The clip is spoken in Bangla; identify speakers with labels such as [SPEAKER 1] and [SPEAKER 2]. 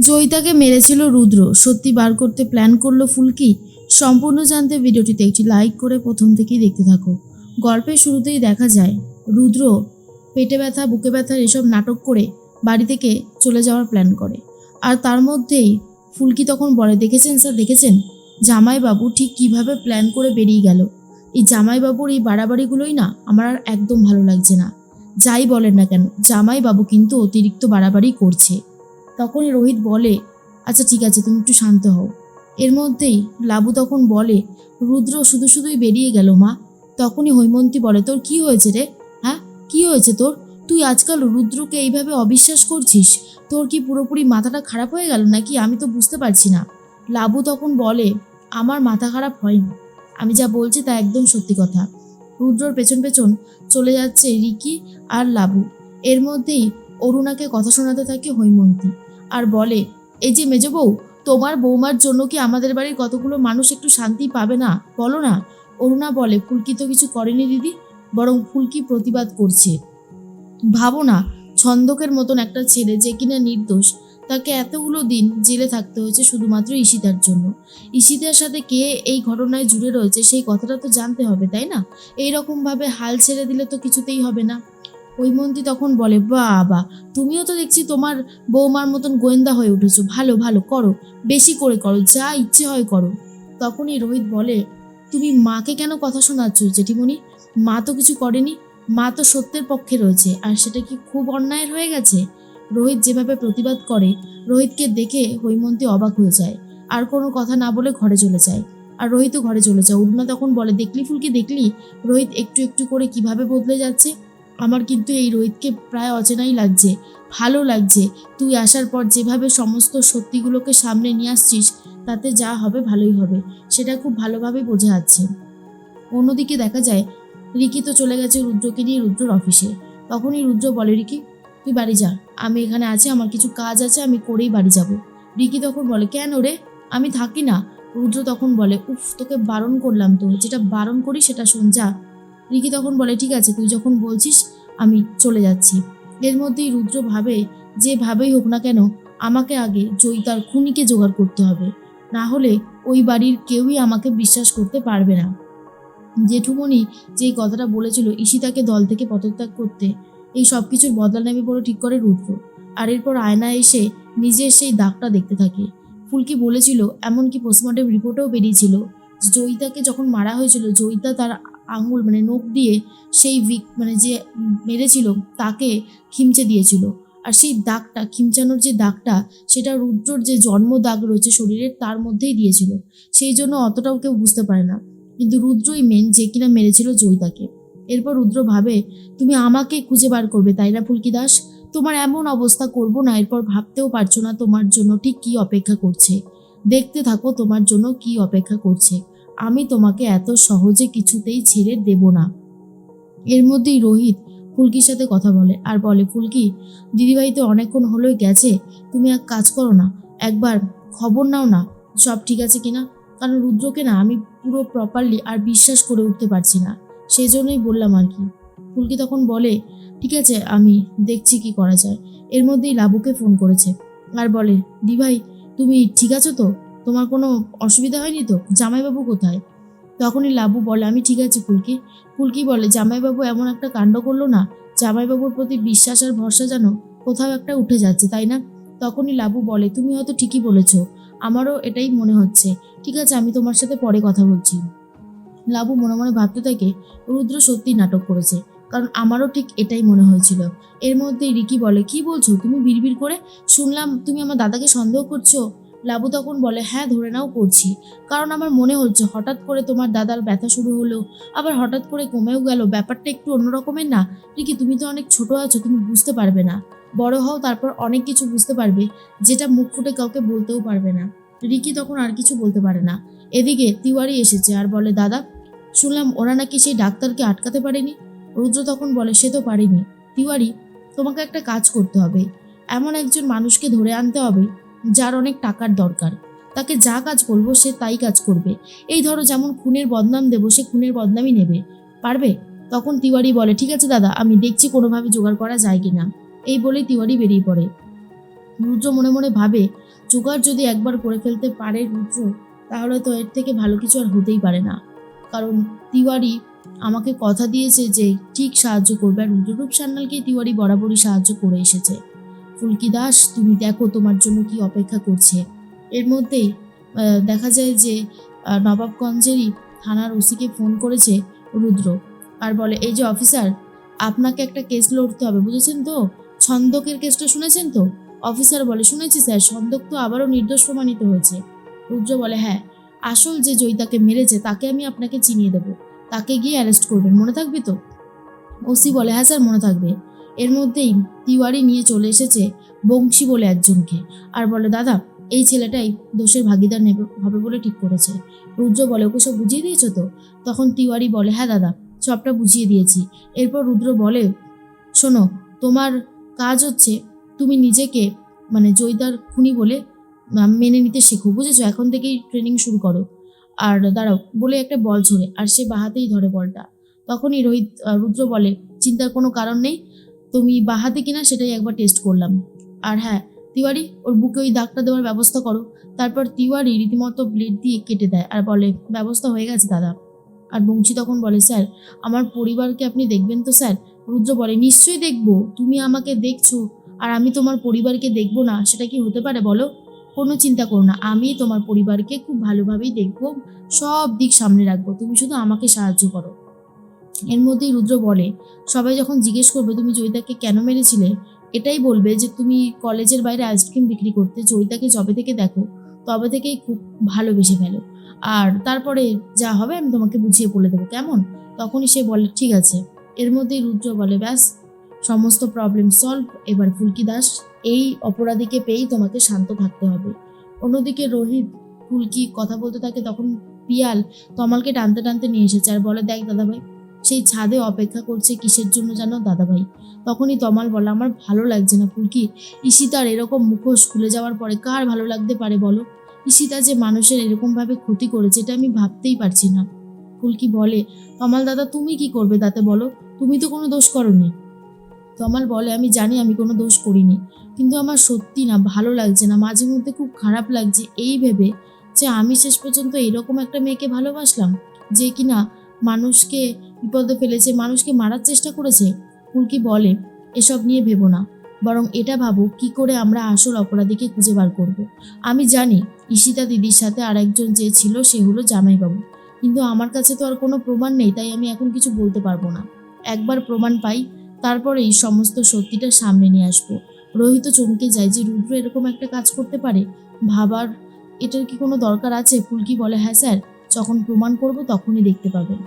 [SPEAKER 1] জয়িতাকে মেরেছিল রুদ্র। সত্যি বার করতে প্ল্যান করল ফুলকি? সম্পূর্ণ জানতে ভিডিওটিতে একটি লাইক করে প্রথম থেকেই দেখতে থাকো। গল্পের শুরুতেই দেখা যায়, রুদ্র পেটে ব্যথা, বুকে ব্যথার এসব নাটক করে বাড়ি থেকে চলে যাওয়ার প্ল্যান করে। আর তার মধ্যেই ফুলকি তখন বলে, দেখেছেন স্যার দেখেছেন? জামাইবাবু ঠিক কীভাবে প্ল্যান করে বেরিয়ে গেল? এই জামাইবাবুর এই বাড়াবাড়িগুলোই না আমার আর একদম ভালো লাগছে না। যাই বলেন না কেন, জামাইবাবু কিন্তু অতিরিক্ত বাড়াবাড়ি করছে। তখনই রোহিত বলে আচ্ছা ঠিক আছে, তুমি একটু শান্ত হও। এর মধ্যেই লাবু তখন বলে, রুদ্র শুধু শুধুই বেরিয়ে গেল, মা। তখনই হৈমন্তী বলে, তোর কি হয়েছে রে? হ্যাঁ কি হয়েছে তোর? তুই আজকাল রুদ্রকে এইভাবে অবিশ্বাস করছিস? তোর কি পুরোপুরি মাথাটা খারাপ হয়ে গেল নাকি? আমি তো বুঝতে পারছি না। লাবু তখন বলে, আমার মাথা খারাপ হয়নি। আমি যা বলছি তা একদম সত্যি কথা। রুদ্রর পেছন পেছন চলে যাচ্ছে রিকি আর লাবু। এর মধ্যেই অরুণাকে কথা শোনাতে থাকে হৈমন্তী। আর বলে, এই যে মেজ বউ তোমার বৌমার জন্য কি আমাদের বাড়ির কতগুলো মানুষ একটু শান্তি পাবে না? বলো না। অরুণা বলে, ফুলকি তো কিছু করেনি দিদি, বরং ফুলকি প্রতিবাদ করছে। ভাবো না, ছন্দকের মতন একটা ছেলে যে কিনা নির্দোষ, তাকে এতগুলো দিন জেলে থাকতে হয়েছে শুধুমাত্র ঈশিতার জন্য। ঈশিতার সাথে কে এই ঘটনায় জুড়ে রয়েছে সেই কথাটা তো জানতে হবে, তাই না? এই রকমভাবে হাল ছেড়ে দিলে তো কিছুতেই হবে না। হৈমন্তী তখন বলে, বাবা, তুমিও তো দেখছি তোমার বৌমার মতন গোয়েন্দা হয়ে উঠেছো। ভালো ভালো, করো। বেশি করে করো, যা ইচ্ছে হয় করো। তখনই রোহিত বলে, তুমি মাকে কেন কথা শোনাচ্ছ জেঠিমণি? মা তো কিছু করেনি। মা তো সত্যের পক্ষে রয়েছে। আর সেটা কি খুব অন্যায়ের হয়ে গেছে? রোহিত যেভাবে প্রতিবাদ করে, রোহিতকে দেখে হৈমন্তী অবাক হয়ে যায়। আর কোনো কথা না বলে ঘরে চলে যায়। আর রোহিতও ঘরে চলে যায়। অরুণা তখন বলে, দেখলি ফুলকি, দেখলি? রোহিত একটু একটু করে কীভাবে বদলে যাচ্ছে? আমার কিন্তু এই রোহিতকে প্রায় অচেনাই লাগছে, ভালো লাগছে। তুই আসার পর যেভাবে সমস্ত সত্যিগুলোকে সামনে নিয়ে আসছিস, তাতে যা হবে ভালোই হবে, সেটা খুব ভালোভাবে বোঝা যাচ্ছে। অন্যদিকে দেখা যায়, রিকি তো চলে গেছে রুদ্রকে নিয়ে রুদ্রর অফিসে। তখনই রুদ্র বলে, রিকি, তুই বাড়ি যা। আমি এখানে আছি, আমার কিছু কাজ আছে, আমি করেই বাড়ি যাব। রিকি তখন বলে, কেন রে? আমি থাকি না। রুদ্র তখন বলে, উফ, তোকে বারণ করলাম তো, যেটা বারণ করি সেটা শোন, যা। রিকি তখন বলে, ঠিক আছে, তুই যখন বলছিস, আমি চলে যাচ্ছি। এর মধ্যেই রুদ্র ভাবে যেভাবেই হোক না কেন, আমাকে আগে জয়িতার খুনিকে জোগাড় করতে হবে। না হলে ওই বাড়ির কেউই আমাকে বিশ্বাস করতে পারবে না। জেঠুমণি যেই কথাটা বলেছিল ঈশিতাকে দল থেকে পদত্যাগ করতে। এই সব কিছুর বদলা নেবে বলে ঠিক করে রুদ্র। আর এরপর আয়নায় এসে নিজের সেই দাগটা দেখতে থাকে। ফুলকি বলেছিল, এমনকি পোস্টমর্টম রিপোর্টেও বেরিয়েছিল। জয়িতাকে যখন মারা হয়েছিল, জয়িতা তার আঙুল মানে নখ দিয়ে সেই ভিক মানে যে মেরেছিল, তাকে খিমচে দিয়েছিল। আর সেই দাগটা, খিমচানোর যে দাগটা, সেটা রুদ্রর যে জন্ম দাগ রয়েছে শরীরের, তার মধ্যেই দিয়েছিল। সেই জন্য অতটাও কেউ বুঝতে পারে না। কিন্তু রুদ্রই মেন যে কিনা মেরেছিল জয়িতাকে। এরপর রুদ্র ভাবে, তুমি আমাকে খুঁজে বার করবে, তাই না ফুলকি দাস? তোমার এমন অবস্থা করব না, এরপর ভাবতেও পারছ না তোমার জন্য ঠিক কি অপেক্ষা করছে। দেখতে থাকো তোমার জন্য কি অপেক্ষা করছে। আমি তোমাকে এত সহজে কিছুতেই ছেড়ে দেব না। এর মধ্যেই রোহিত ফুলকির সাথে কথা বলে আর বলে, ফুলকি দিদিভাই তো অনেকক্ষণ হলোই গেছে। তুমি এক কাজ করো না, একবার খবর নাও না, সব ঠিক আছে কিনা? কারণ রুদ্রকে না আমি পুরো প্রপারলি আর বিশ্বাস করে উঠতে পারছি না। সেই জন্যই বললাম আর কি। ফুলকি তখন বলে, ঠিক আছে, আমি দেখছি কি করা যায়। এর মধ্যেই লাবুকে ফোন করেছে আর বলে দি ভাই তুমি ঠিক আছো তো? তোমার কোনো অসুবিধা হয়নি তো? জামাইবাবু কোথায়? তখনই লাবু বলে, আমি ঠিক আছি ফুলকি ফুলকি বলে, জামাইবাবু এমন একটা কাণ্ড করল না? জামাইবাবুর প্রতি বিশ্বাস আর ভরসা যেন কোথাও একটা উঠে যাচ্ছে, তাই না? তখনই লাবু বলে, তুমি হয়তো ঠিকই বলেছ, আমারও এটাই মনে হচ্ছে। ঠিক আছে, আমি তোমার সাথে পরে কথা বলছি। লাবু মনে মনে ভাবতে থাকে, রুদ্র সত্যিই নাটক করেছে, কারণ আমারও ঠিক এটাই মনে হয়েছিল। এর মধ্যেই রিকি বলে, কি বলছো? তুমি বিড়বিড় করে? শুনলাম তুমি আমার দাদাকে সন্দেহ করছ? লাবু তখন বলে হ্যাঁ ধরে নাও করছি। কারণ আমার মনে হচ্ছে হঠাৎ করে তোমার দাদার ব্যথা শুরু হলো। আবার হঠাৎ করে কমেও গেল। ব্যাপারটা একটু অন্যরকমের না। রিকি, তুমি তো অনেক ছোট আছো, তুমি বুঝতে পারবে না। বড় হও, তারপর অনেক কিছু বুঝতে পারবে, যেটা মুখ ফুটে কাউকে বলতেও পারবে না। রিকি তখন আর কিছু বলতে পারে না। এদিকে তিওয়ারি এসেছে আর বলে, দাদা, শুনলাম ওরা নাকি সেই ডাক্তারকে আটকাতে পারেনি? রুদ্র তখন বলে, সে তো পারেনি। তিওয়ারি, তোমাকে একটা কাজ করতে হবে। এমন একজন মানুষকে ধরে আনতে হবে যার অনেক টাকার দরকার। তাকে যা কাজ বলব সে তাই কাজ করবে। এই ধরো যেমন খুনের বদনাম দেবো, সে খুনের বদনামই নেবে। পারবে? তখন তিওয়ারি বলে, ঠিক আছে দাদা, আমি দেখছি কোনোভাবে জোগাড় করা যায় কিনা। এই বলেই তিওয়ারি বেরিয়ে পড়ে। রুদ্র মনে মনে ভাবে, জোগাড় যদি একবার করে ফেলতে পারে রুদ্র, তাহলে তো এর থেকে ভালো কিছু আর হতেই পারে না। কারণ তিওয়ারি আমাকে কথা দিয়েছে যে, ঠিক সাহায্য করবে। আর রুদ্ররূপ সান্যালকে তিওয়ারি বরাবরই সাহায্য করে এসেছে। ফুলকি দাস, তুমি দেখো তোমার জন্য কি অপেক্ষা করছে। এর মধ্যেই দেখা যায় যে নবাবগঞ্জেরই থানার ওসিকে ফোন করেছে রুদ্র আর বলে, এই যে অফিসার, আপনাকে একটা কেস লড়তে হবে, বুঝেছেন তো? ছন্দকের কেসটা শুনেছেন তো? অফিসার বলে, শুনেছি স্যার, ছন্দক তো আবারও নির্দোষ প্রমাণিত হয়েছে। রুদ্র বলে হ্যাঁ আসল যে জয়িতাকে মেরেছে, তাকে আমি আপনাকে চিনিয়ে দেব। তাকে গিয়ে অ্যারেস্ট করবেন, মনে থাকবে তো? ওসি বলে হ্যাঁ স্যার, মনে থাকবে। এর মধ্যেই তিওয়ারি নিয়ে চলে এসেছে বংশী বলে একজনকে। আর বলে, দাদা, এই ছেলেটাই দোষের ভাগিদার নেবে, হবে বলে ঠিক করেছে। রুদ্র বলে, ওকে সব বুঝিয়ে দিয়েছ তো? তখন তিওয়ারি বলে হ্যাঁ দাদা, সবটা বুঝিয়ে দিয়েছি। এরপর রুদ্র বলে, শোনো, তোমার কাজ হচ্ছে তুমি নিজেকে মানে জয়দার খুনি বলে মেনে নিতে শেখো, বুঝেছ? এখন থেকেই ট্রেনিং শুরু করো। আর দাঁড়াও, বলে একটা বল ছড়ে আর সে বাহাতেই ধরে বলটা। তখনই রোহিত রুদ্র বলে, চিন্তার কোনো কারণ নেই তুমি বাহাতে কিনা সেটাই একবার টেস্ট করলাম। আর হ্যাঁ তিওয়ারি, ওর বুকে ওই দাগটা দেওয়ার ব্যবস্থা করো। তারপর তিওয়ারি রীতিমতো ব্লেড দিয়ে কেটে দেয় আর বলে, ব্যবস্থা হয়ে গেছে দাদা। আর বংশী তখন বলে, স্যার, আমার পরিবারকে আপনি দেখবেন তো স্যার? রুদ্র বলে, নিশ্চয়ই দেখব। তুমি আমাকে দেখছ। আর আমি তোমার পরিবারকে দেখব না, সেটা কি হতে পারে বলো? কোনো চিন্তা করো না, আমি তোমার পরিবারকে খুব ভালোভাবেই দেখব। সব দিক সামনে রাখব। তুমি শুধু আমাকে সাহায্য করো। এর মধ্যেই রুদ্র বলে, সবাই যখন জিজ্ঞেস করবে তুমি জয়িতাকে কেন মেরেছিলে, এটাই বলবে যে তুমি কলেজের বাইরে আইসক্রিম বিক্রি করতে জয়িতাকে যবে থেকে দেখো, তবে থেকেই খুব ভালোবেসে ফেলো। আর তারপরে যা হবে আমি তোমাকে বুঝিয়ে বলে দেবো, কেমন? তখনই সে বলে, ঠিক আছে। এর মধ্যেই রুদ্র বলে, ব্যাস, সমস্ত প্রবলেম সলভ এবার ফুলকি দাস এই অপরাধীকে পেয়েই তোমাকে শান্ত থাকতে হবে। অন্যদিকে রোহিত ফুলকি কথা বলতে থাকে, তখন পিয়াল তমালকে টানতে টানতে নিয়ে এসেছে আর বলে, দেখ দাদাভাই সেই ছাদে অপেক্ষা করছে কিসের জন্য জানো দাদাভাই? তখনই তমাল বলে, আমার ভালো লাগছে না ফুলকি। ঈশিতার এরকম মুখোশ খুলে যাওয়ার পরে কার ভালো লাগতে পারে বলো? ঈশিতা যে মানুষের এরকমভাবে ক্ষতি করেছে, এটা আমি ভাবতেই পারছি না। ফুলকি বলে, তমাল দাদা, তুমি কি করবে তাতে বলো? তুমি তো কোনো দোষ করনি। তমাল বলে, আমি জানি আমি কোনো দোষ করিনি, কিন্তু আমার সত্যি না, ভালো লাগছে না। মাঝে মধ্যে খুব খারাপ লাগছে এই ভেবে যে আমি শেষ পর্যন্ত এরকম একটা মেয়েকে ভালোবাসলাম, যে কিনা মানুষকে বিপদে ফেলেছে, মানুষকে মারার চেষ্টা করেছে। ফুলকি বলে, এসব নিয়ে ভেবো না, বরং এটা ভাবো, কি করে আমরা আসল অপরাধীকে খুঁজে বার করব। আমি জানি, ঈশিতা দিদির সাথে আর একজন যে ছিল, সে হলো জামাইবাবু। কিন্তু আমার কাছে তো আর কোনো প্রমাণ নেই, তাই আমি এখন কিছু বলতে পারব না। একবার প্রমাণ পাই, তারপরেই সমস্ত সত্যিটা সামনে নিয়ে আসব। রোহিত চমকে যায় যে, রুদ্র এরকম একটা কাজ করতে পারে? ভাবার, এটার কি কোনো দরকার আছে? ফুলকি বলে হ্যাঁ স্যার, যখন প্রমাণ করব তখনই দেখতে পাবেন।